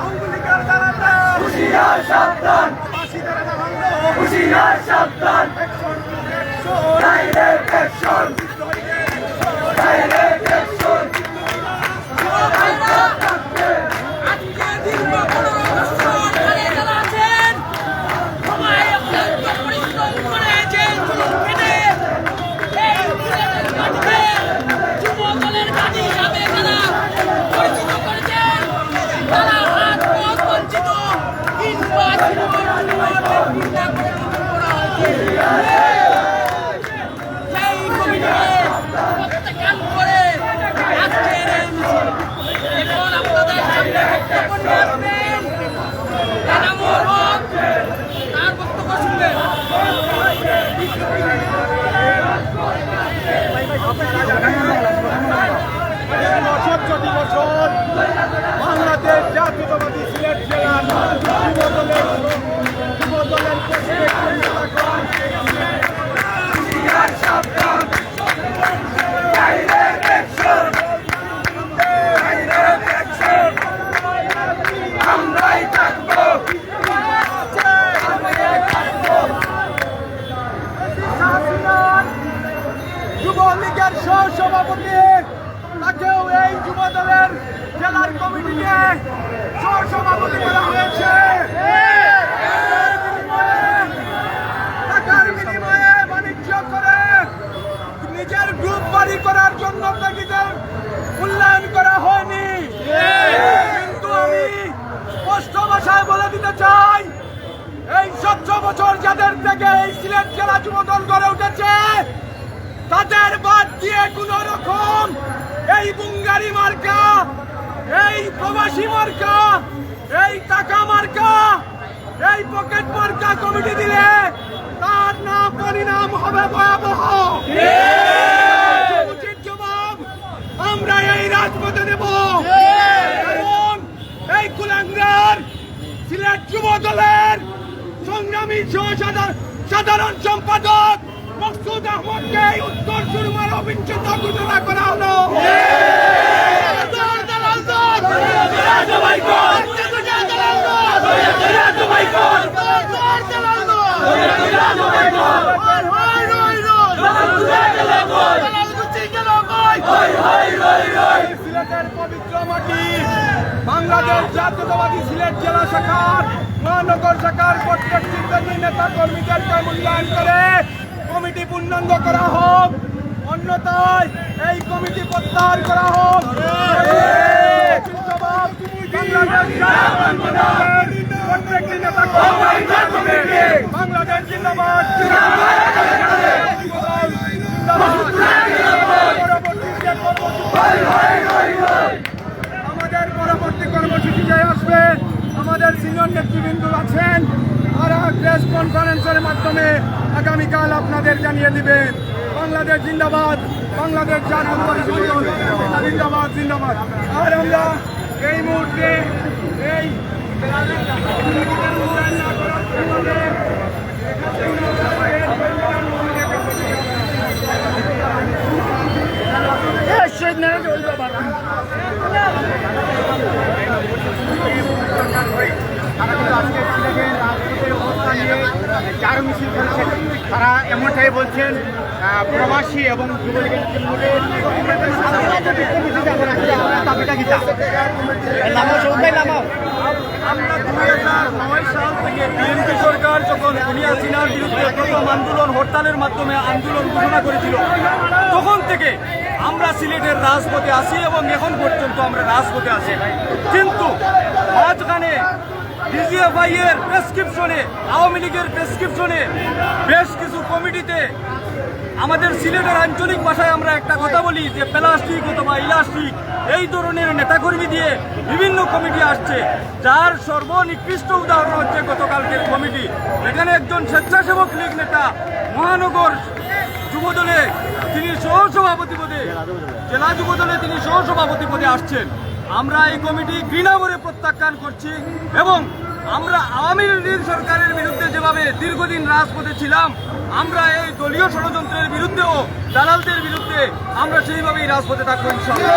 আওয়ামী লীগের দালালরা হুশিয়ার সাবধান। ফাঁসিদের দালাল হুশিয়ার সাবধান। Action action direct action direct Bangladesh জাতীয়তাবাদী সিলেট জেলার যুবলীগের সহ সভাপতি তাকেও এই যুব দলের জেলার কমিটিতে সহ সভাপতি করা হয়েছে। টাকার বিনিময়ে বাণিজ্য করে নিজের গ্রুপ বাড়ি করার জন্য তাগিদের মূল্যায়ন করা হয়নি। কিন্তু আমি স্পষ্ট ভাষায় বলে দিতে চাই, এই সত্য বছর যাদের থেকে এই সিলেট জেলা যুব দল গড়ে উঠেছে তাদের বাদ দিয়ে কোন রকম এই বুঙ্গারি মার্কা এই প্রবাসী মার্কা এই টাকা মার্কা এই পকেট মার্কা কমিটি দিলে তার নাম পরিণাম হবে ভয়াবহ। উচিত জবাব আমরা এই রাজপথে দেব কারণ এই কুলাঙ্গার সিলেট যুব দলের সংগ্রামী সাধারণ সম্পাদক মকসুদ আহমদকে উত্তর সুরমার অবিচ্ছেদ ঘোষণা করা হলো? সিলেটের পবিত্র মাটি বাংলাদেশ জাতীয়তাবাদী সিলেট জেলা শাখার মহানগর শাখার প্রত্যেক নেতা কর্মীদেরকে মূল্যায়ন করে কমিটি পূর্ণাঙ্গ করা হোক। অন্যথায় এই কমিটি প্রত্যাহার করা হোক। বাংলাদেশ জিন্দাবাদ। আমাদের পরবর্তী কর্মসূচিতে আসবে, আমাদের সিনিয়র নেতৃবৃন্দ আছেন। প্রেস কনফারেন্সের মাধ্যমে আগামীকাল আপনাদের জানিয়ে দিবেন বাংলাদেশ জিন্দাবাদ বাংলাদেশ জিন্দাবাদ জিন্দাবাদ। আর আমরা এই মুহূর্তে এই তারা কিন্তু আজকে নিয়ে চার মিছিল করেছেন তারা এমনটাই বলছেন প্রবাসী এবং আমরা হাজার নয় সাল থেকে বিএনপি সরকার যখন দুনিয়া সিনার বিরুদ্ধে প্রথম আন্দোলন হরতালের মাধ্যমে আন্দোলন ঘোষণা করেছিল তখন থেকে আমরা সিলেটের রাজপথে আছি এবং এখন পর্যন্ত আমরা রাজপথে আছি। কিন্তু মাঝখানে ডিজিএফআই এর প্রেসক্রিপশনে, আওয়ামী লীগের প্রেসক্রিপশনে বেশ কিছু কমিটিতে আমাদের সিলেটের আঞ্চলিক ভাষায় আমরা একটা কথা বলি যে প্লাস্টিক অথবা ইলাস্টিক, এই ধরনের নেতাকর্মী দিয়ে বিভিন্ন কমিটি আসছে। যার সর্বনিকৃষ্ট উদাহরণ হচ্ছে গতকালকের কমিটি। এখানে একজন স্বেচ্ছাসেবক লীগ নেতা, মহানগর যুবদলে তিনি সহ সভাপতি পদে, জেলা যুবদলে তিনি সহ সভাপতি পদে আসছেন। আমরা এই কমিটি বিনামূরে প্রত্যাখ্যান করছি এবং আমরা আওয়ামী লীগ সরকারের বিরুদ্ধে যেভাবে দীর্ঘদিন রাজপথে ছিলাম আমরা এই দলীয় ষড়যন্ত্রের বিরুদ্ধেও দালালদের বিরুদ্ধে আমরা সেইভাবেই রাজপথে থাকব ইনশাল্লাহ